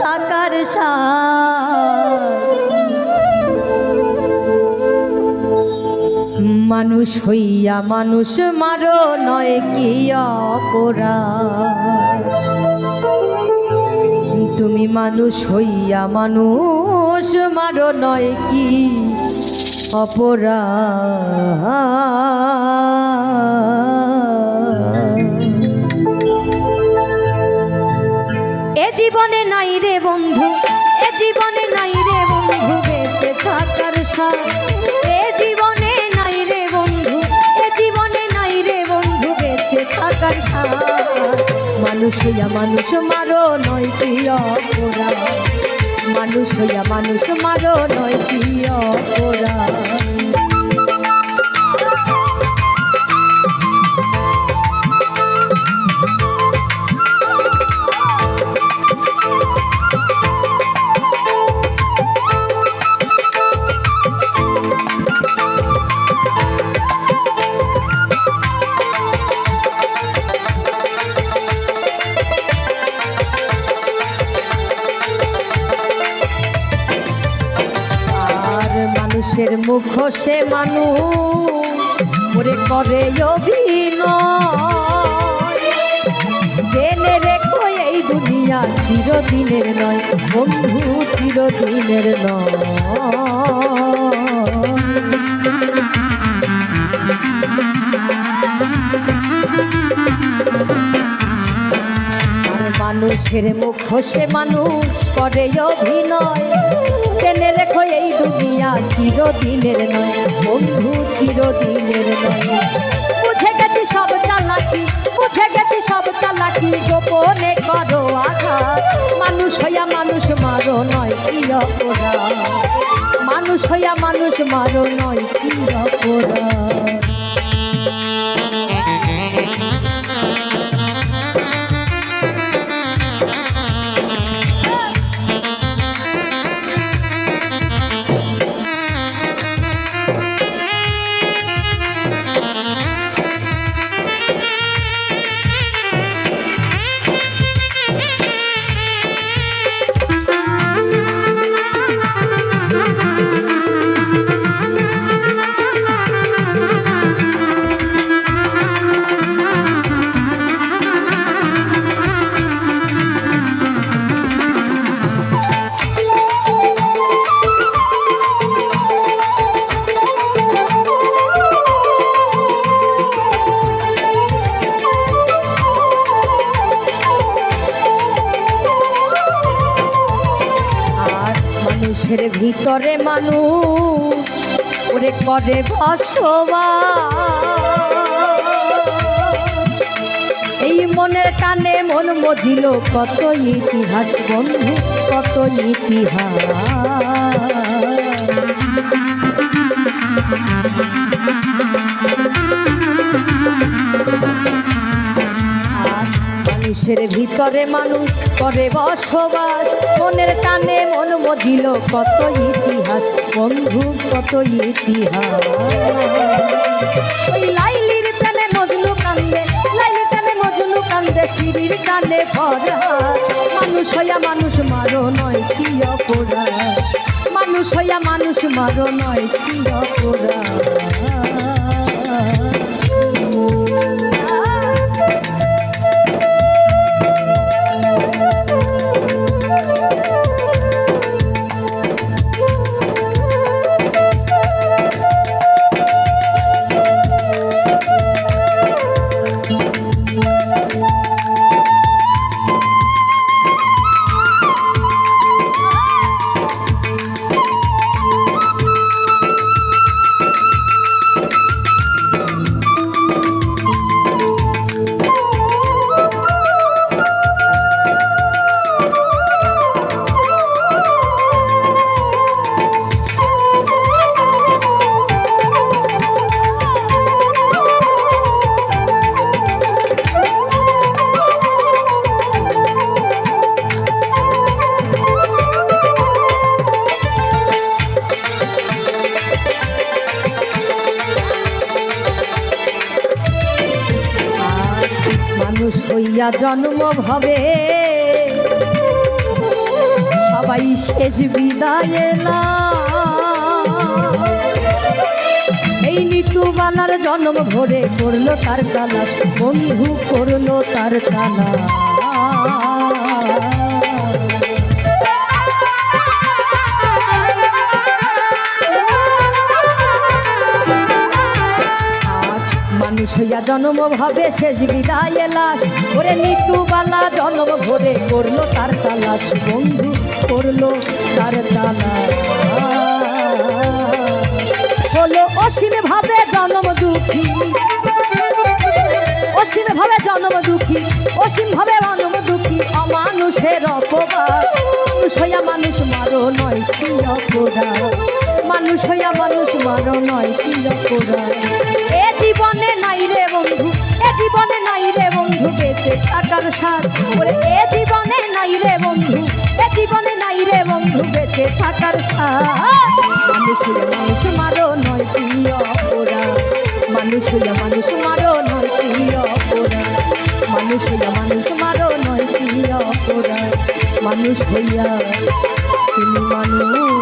থাকার সাথ মানুষ হইয়া মানুষ মারো, নয় কি অপরাধ। তুমি মানুষ হইয়া মানুষ মারো, নয় কি অপরাধ। মানুষ হইয়া মানুষ মারো নয় কি অপরাধ। মানুষ হইয়া মানুষ মারো নয় কি মানুষের মুখ সে মানুষ, ওরে করে অভিনয়। জেনে রেখো এই দুনিয়া চিরদিনের নয়, বন্ধু চিরদিনের নয়। মানুষের মুখ সে মানুষ করে অভিনয়। জেনে রেখো এই দুনিয়া চিরদিনের নয়। বন্ধু, চিরদিনের নয়। বুঝে গেছি সব চালাকি, বুঝে গেছি সব চালাকি, গোপনে করো আঘাত। মানুষ হইয়া মানুষ মারো নয়, কি অপরাধ? মানুষ হইয়া মানুষ মারো নয়, কি অপরাধ? মানুষের ভিতরে মানুষ ওরে করে বসবাস। এই মনের কানে মন মজিল কত ইতিহাস বন্ধু, কত ইতিহাস। মানুষের ভিতরে মানুষ করে বসবাস। মনের টানে মন মজিল কত ইতিহাস। বন্ধু, কত ইতিহাস। ওই লাইলির প্রেমে মজনু কান্দে, লাইলির প্রেমে মজনু কান্দে, সিঁড়ির কানে ভরা। মানুষ হইয়া মানুষ, মারো নয় কি অপরাধ। মানুষ হইয়া মানুষ, মারো নয় কি অপরাধ। হইয়া জন্ম ভবে সবাই শেষ বিদায়। এই নিতুবালার জন্ম ভরে করল তার তালা বন্ধু করল তার তালাশ হইয়া জন্ম ভাবে শেষ বিদায় লাশ। ওরে নিতুবালা, জন্ম ভরে করল তার তালাশ। বন্ধু করল তার তালাশ। হলো অসীম ভাবে জন্ম দুঃখী। অসীম ভাবে জন্ম দুঃখী। অসীম ভাবে জন্ম দুঃখী। অমানুষের অপবাদ। মানুষ হইয়া মানুষ, মারো নয় কি অপরাধ? মানুষ হইয়া মানুষ, মারো নয় কি অপরাধ? নাই রে বন্ধু, এ জীবনে নাই রে বন্ধু, বেঁচে থাকার সাথ ওরে এ জীবনে নাই রে বন্ধু, এ জীবনে নাই রে বন্ধু, বেঁচে থাকার সাথ মানুষ মানুষ, মারো নয় কি অপরাধ। মানুষ মানুষ, মারো নয় কি অপরাধ। মানুষ মানুষ, মারো নয় কি অপরাধ। মানুষ হইয়া তুমি মানুষ।